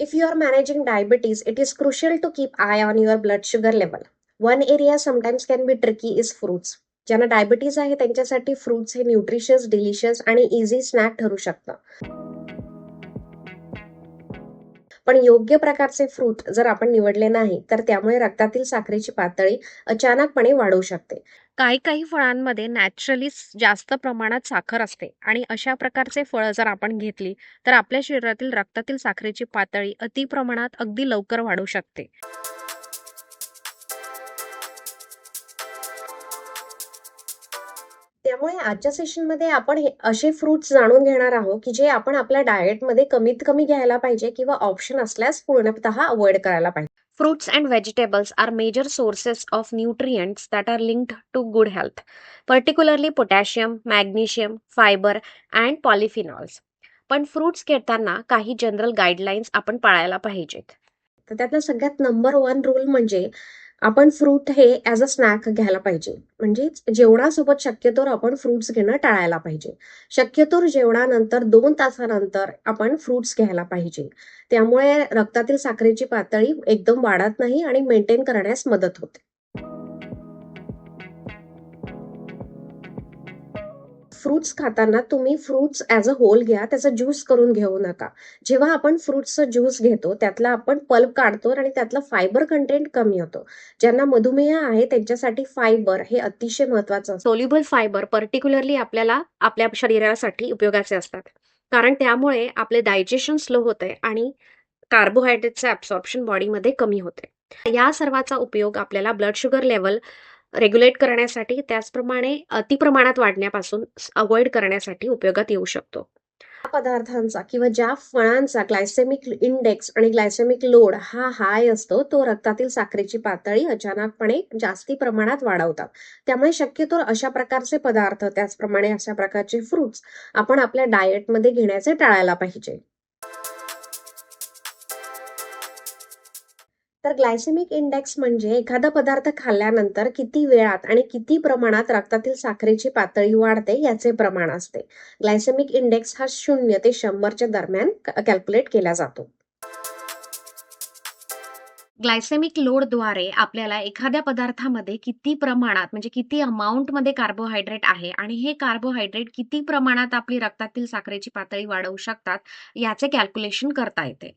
If you are managing diabetes, it is crucial to keep eye on your blood sugar level. One area sometimes can be tricky is fruits. ज्यांना diabetes आहे त्यांच्यासाठी fruits हे nutritious delicious आणि easy snack ठरू शकतं पण योग्य प्रकारचे फ्रूट जर आपण निवडले नाही तर त्यामुळे रक्तातील साखरेची पातळी अचानकपणे वाढू शकते. काही काही फळांमध्ये नॅचरली जास्त प्रमाणात साखर असते आणि अशा प्रकारचे फळं जर आपण घेतली तर आपल्या शरीरातील रक्तातील साखरेची पातळी अति प्रमाणात अगदी लवकर वाढू शकते. त्यामुळे आजच्या सेशनमध्ये आपण असे फ्रुट्स जाणून घेणार आहोत की जे आपण आपल्या डाएटमध्ये कमीत कमी घ्यायला पाहिजे किंवा ऑप्शन असल्यास पूर्णतः अवॉइड करायला पाहिजे Fruits and vegetables are major sources of nutrients that are linked to good health, particularly potassium, magnesium, fiber, and polyphenols. पण फ्रुट्स घेताना काही जनरल गाईडलाईन्स आपण पाळायला पाहिजेत तर त्यातला सगळ्यात नंबर वन रूल म्हणजे आपण फ्रूट हे ॲज अ स्नॅक घ्यायला पाहिजे. म्हणजे जेवणासोबत शक्यतोर आपण फ्रुट्स घेणं टाळायला पाहिजे. शक्यतोर जेवणानंतर दोन तासानंतर आपण फ्रुट्स घ्यायला पाहिजे. त्यामुळे रक्तातील साखरेची पातळी एकदम वाढत नाही आणि मेंटेन करण्यास मदत होते. फ्रुट्स खाताना तुम्ही फ्रुट्स ॲज अ होल घ्या त्याचा ज्यूस करून घेऊ नका. जेव्हा आपण फ्रुट्सचा ज्यूस घेतो त्यातला आपण पल्प काढतो आणि त्यातला फायबर कंटेंट कमी होतो. ज्यांना मधुमेह आहे त्यांच्यासाठी फायबर हे अतिशय महत्वाचं असतं. सोल्युबल फायबर पर्टिक्युलरली आपल्याला आपल्या शरीरासाठी उपयोगाचे असतात. कारण त्यामुळे आपले डायजेशन स्लो होते आणि कार्बोहायड्रेटचे ॲब्सॉर्प्शन बॉडीमध्ये कमी होते या सर्वाचा उपयोग आपल्याला ब्लड शुगर लेवल रेग्युलेट करण्यासाठी त्याचप्रमाणे अतिप्रमाणात वाढण्यापासून अवॉइड करण्यासाठी उपयोगात येऊ शकतो. पदार्थांचा किंवा ज्या फळांचा ग्लायसेमिक इंडेक्स आणि ग्लायसेमिक लोड हा हाय असतो तो रक्तातील साखरेची पातळी अचानकपणे जास्ती प्रमाणात वाढवतात. त्यामुळे शक्यतो अशा प्रकारचे पदार्थ त्याचप्रमाणे अशा प्रकारचे फ्रुट्स आपण आपल्या डाएटमध्ये घेण्याचे टाळायला पाहिजे. तर ग्लायसेमिक इंडेक्स म्हणजे एखादा पदार्थ खाल्ल्यानंतर किती वेळात आणि किती प्रमाणात रक्तातील साखरेची पातळी वाढते याचे प्रमाण असते. ग्लायसेमिक इंडेक्स हा शून्य ते शंभरच्या दरम्यान कॅल्क्युलेट केला जातो. ग्लायसेमिक लोडद्वारे आपल्याला एखाद्या पदार्थामध्ये किती प्रमाणात म्हणजे किती अमाऊंटमध्ये कार्बोहायड्रेट आहे आणि हे कार्बोहायड्रेट किती प्रमाणात आपली रक्तातील साखरेची पातळी वाढवू शकतात याचे कॅल्क्युलेशन करता येते.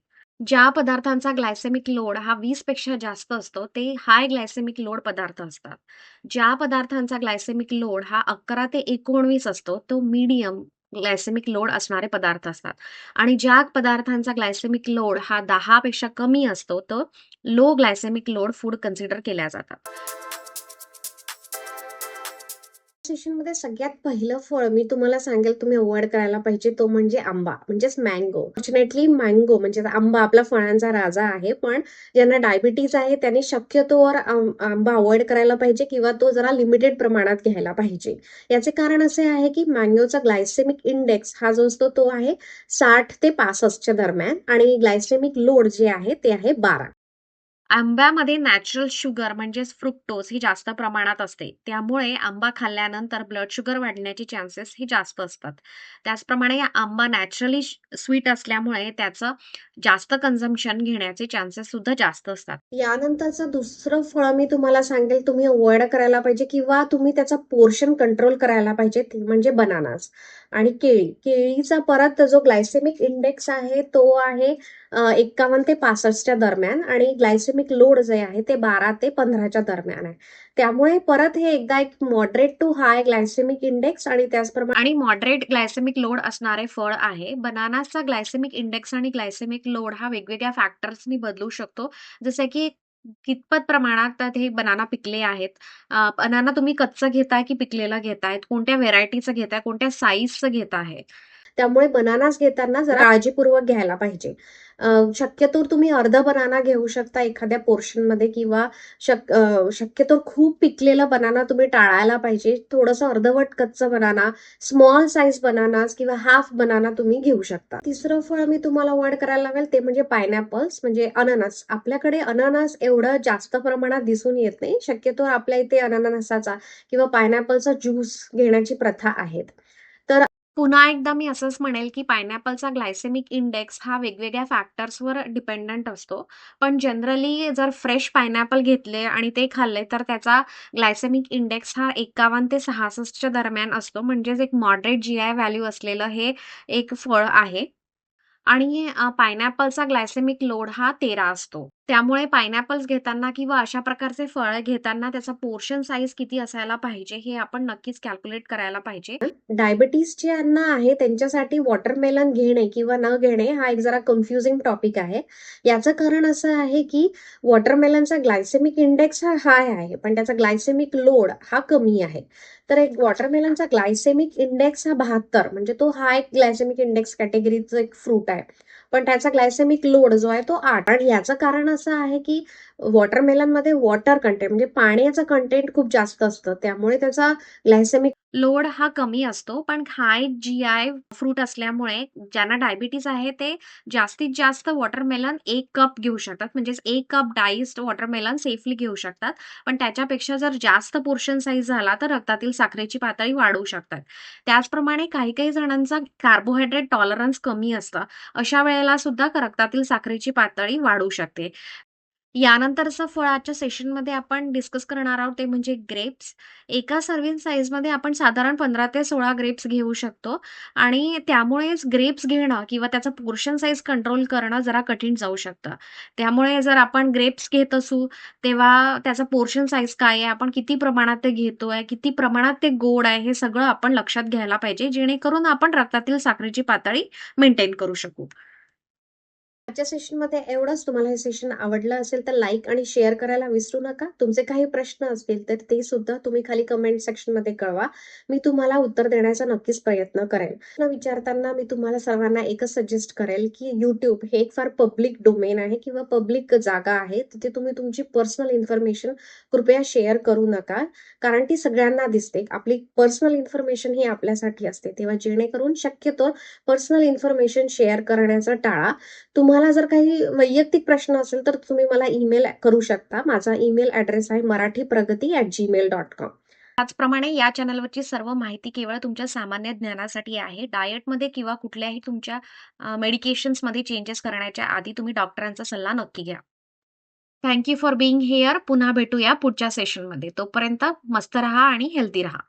ज्या पदार्थांचा ग्लायसेमिक लोड हा वीसपेक्षा जास्त असतो ते हाय ग्लायसेमिक लोड पदार्थ असतात. ज्या पदार्थांचा ग्लायसेमिक लोड हा अकरा ते एकोणवीस असतो तो मीडियम ग्लायसेमिक लोड असणारे पदार्थ असतात. आणि ज्या पदार्थांचा ग्लायसेमिक लोड हा दहा पेक्षा कमी असतो तो low glycemic load food consider केल्या जातात. सेशनमध्ये सगळ्यात पहिलं फळ मी तुम्हाला सांगेल तुम्ही अवॉइड करायला पाहिजे तो म्हणजे आंबा म्हणजेच मँगो फॉर्च्युनेटली मँगो म्हणजे आंबा आपला फळांचा राजा आहे पण ज्यांना डायबिटीज आहे त्यांनी शक्यतोवर आंबा अवॉइड करायला पाहिजे किंवा तो जरा लिमिटेड प्रमाणात घ्यायला पाहिजे. याचे कारण असे आहे की मँगोचा ग्लायसेमिक इंडेक्स हा जो असतो तो आहे साठ ते पासष्टच्या दरम्यान आणि ग्लायसेमिक लोड जे आहे ते आहे बारा. आंब्यामध्ये नॅचरल शुगर म्हणजेच फ्रुक्टोज ही जास्त प्रमाणात असते. त्यामुळे आंबा खाल्ल्यानंतर ब्लड शुगर वाढण्याचे चान्सेस हे जास्त असतात. त्याचप्रमाणे आंबा नॅचरली स्वीट असल्यामुळे त्याचं जास्त कन्झम्पशन घेण्याचे चान्सेस सुद्धा जास्त असतात. यानंतरचं दुसरं फळ मी तुम्हाला सांगेल तुम्ही अवॉइड करायला पाहिजे किंवा तुम्ही त्याचा पोर्शन कंट्रोल करायला पाहिजे ते म्हणजे बनानास आणि केळी केळीचा परत जो ग्लायसेमिक इंडेक्स आहे तो आहे एक्कावन्न ते पासष्टच्या दरम्यान आणि ग्लायसेमिक लोड जे आहे ते बारा ते पंधराच्या दरम्यान आहे. त्यामुळे परत हे एकदा एक moderate to high glycemic index आणि त्याचप्रमाणे आणि मॉडरेट ग्लायसेमिक लोड असणारे फळ आहे. बनानाचा ग्लायसेमिक इंडेक्स आणि ग्लायसेमिक लोड हा वेगवेगळ्या फॅक्टर्सनी बदलू शकतो. जसे की कितपत प्रमाणात हे बनाना पिकले आहेत. बनाना तुम्ही कच्चं घेताय की पिकलेलं घेतायत? कोणत्या व्हेरायटीचं घेताय? कोणत्या साईजचं घेत आहे? त्यामुळे बनानास घेताना जरा काळजीपूर्वक घ्यायला पाहिजे. शक्यतो तुम्ही अर्ध बनाना घेऊ शकता एखाद्या पोर्शनमध्ये किंवा शक शक्यतो खूप पिकलेलं बनाना तुम्ही टाळायला पाहिजे. थोडंसं अर्धवट कच्चं बनाना स्मॉल साईज बनानास किंवा हाफ बनाना तुम्ही घेऊ शकता. तिसरं फळ मी तुम्हाला वाढ करायला लागेल ते म्हणजे पायनॅपल्स म्हणजे अननस. आपल्याकडे अननस एवढं जास्त प्रमाणात दिसून येत नाही. शक्यतो आपल्या इथे अननसाचा किंवा पायनॅपलचा ज्यूस घेण्याची प्रथा आहेत. पुन्हा एकदा मी असंच म्हणेल, की पायनॅपलचा ग्लायसेमिक इंडेक्स हा वेगवेगळ्या फॅक्टर्सवर डिपेंडंट असतो. पण जनरली जर फ्रेश पायनॅपल घेतले आणि ते खाल्ले, तर त्याचा ग्लायसेमिक इंडेक्स हा 51 ते सहासष्टच्या दरम्यान असतो. म्हणजेच एक मॉडरेट जी-आय व्हॅल्यू असलेलं हे एक फळ आहे. आणि पायनॅपलचा ग्लायसेमिक लोड हा 13 असतो. त्यामुळे पायनॅपल्स घेताना किंवा अशा प्रकारचे फळ घेताना त्याचा पोर्शन साईज किती असायला पाहिजे, हे आपण नक्कीच कॅल्क्युलेट करायला पाहिजे. डायबिटीज ज्यांना आहे त्यांच्यासाठी वॉटरमेलन घेणे किंवा न घेणे हा एक जरा कन्फ्युजिंग टॉपिक आहे. याचं कारण असं आहे, की वॉटरमेलनचा ग्लायसेमिक इंडेक्स हा हाय आहे, पण त्याचा ग्लायसेमिक लोड हा कमी आहे. तर एक वॉटरमेलनचा ग्लायसेमिक इंडेक्स हा 72 म्हणजे तो हाय ग्लायसेमिक इंडेक्स कॅटेगरीचं एक फ्रूट आहे. पण त्याचा ग्लायसेमिक लोड जो आहे तो आठ आणि याचं कारण असं आहे, की वॉटरमेलनमध्ये वॉटर कंटेंट म्हणजे पाण्याचं कंटेंट खूप जास्त असतं. त्यामुळे त्याचा ग्लायसेमिक लोड हा कमी असतो. पण हाय जी-आय फ्रूट असल्यामुळे ज्यांना डायबिटीज आहे ते जास्तीत जास्त वॉटरमेलन एक कप घेऊ शकतात. म्हणजेच एक कप डाइस्ड वॉटरमेलन सेफली घेऊ शकतात. पण त्याच्यापेक्षा जर जास्त पोर्शन साईज झाला, तर रक्तातील साखरेची पातळी वाढू शकतात. त्याचप्रमाणे काही-काही जणांचा कार्बोहायड्रेट टॉलरन्स कमी असतं. अशा वेळेला सुद्धा रक्तातील साखरेची पातळी वाढू शकते. यानंतरचं फळ आजच्या सेशनमध्ये आपण डिस्कस करणार आहोत ते म्हणजे ग्रेप्स. एका सर्विंग साईजमध्ये आपण साधारण 15 ते 16 ग्रेप्स घेऊ शकतो आणि त्यामुळेच ग्रेप्स घेणं किंवा त्याचं पोर्शन साईज कंट्रोल करणं जरा कठीण जाऊ शकतं. त्यामुळे जर आपण ग्रेप्स घेत असू, तेव्हा त्याचा पोर्शन साईज काय आहे, आपण किती प्रमाणात ते घेतोय, किती प्रमाणात ते गोड आहे, हे सगळं आपण लक्षात घ्यायला पाहिजे, जेणेकरून आपण रक्तातील साखरेची पातळी मेंटेन करू शकू. आजच्या सेशनमध्ये एवढंच. तुम्हाला हे सेशन आवडलं असेल तर लाईक आणि शेअर करायला विसरू नका. तुमचे काही प्रश्न असतील तर ते सुद्धा तुम्ही खाली कमेंट सेक्शनमध्ये कळवा. मी तुम्हाला उत्तर देण्याचा नक्कीच प्रयत्न करेन. विचारताना मी तुम्हाला सर्वांना एकच सजेस्ट करेल, की युट्यूब हे एक फार पब्लिक डोमेन आहे किंवा पब्लिक जागा आहे. तिथे तुम्ही तुमची पर्सनल इन्फॉर्मेशन कृपया शेअर करू नका. कारण ती सगळ्यांना दिसते. आपली पर्सनल इन्फॉर्मेशन ही आपल्यासाठी असते. तेव्हा जेणेकरून शक्यतो पर्सनल इन्फॉर्मेशन शेअर करण्याचं टाळा. तुम्हाला जर काही वैयक्तिक प्रश्न असेल तर तुम्ही मला ईमेल करू शकता. माझा ईमेल ऍड्रेस आहे मराठी प्रगती ऍट जीमेल डॉट कॉम त्याचप्रमाणे या चॅनलवरची सर्व माहिती केवळ तुमच्या सामान्य ज्ञानासाठी आहे. डायटमध्ये किंवा कुठल्याही तुमच्या मेडिकेशन्समध्ये चेंजेस करण्याच्या आधी तुम्ही डॉक्टरांचा सल्ला नक्की घ्या. Thank you for being here पुन्हा भेटूया पुढच्या सेशनमध्ये. तोपर्यंत मस्त राहा आणि हेल्दी राहा.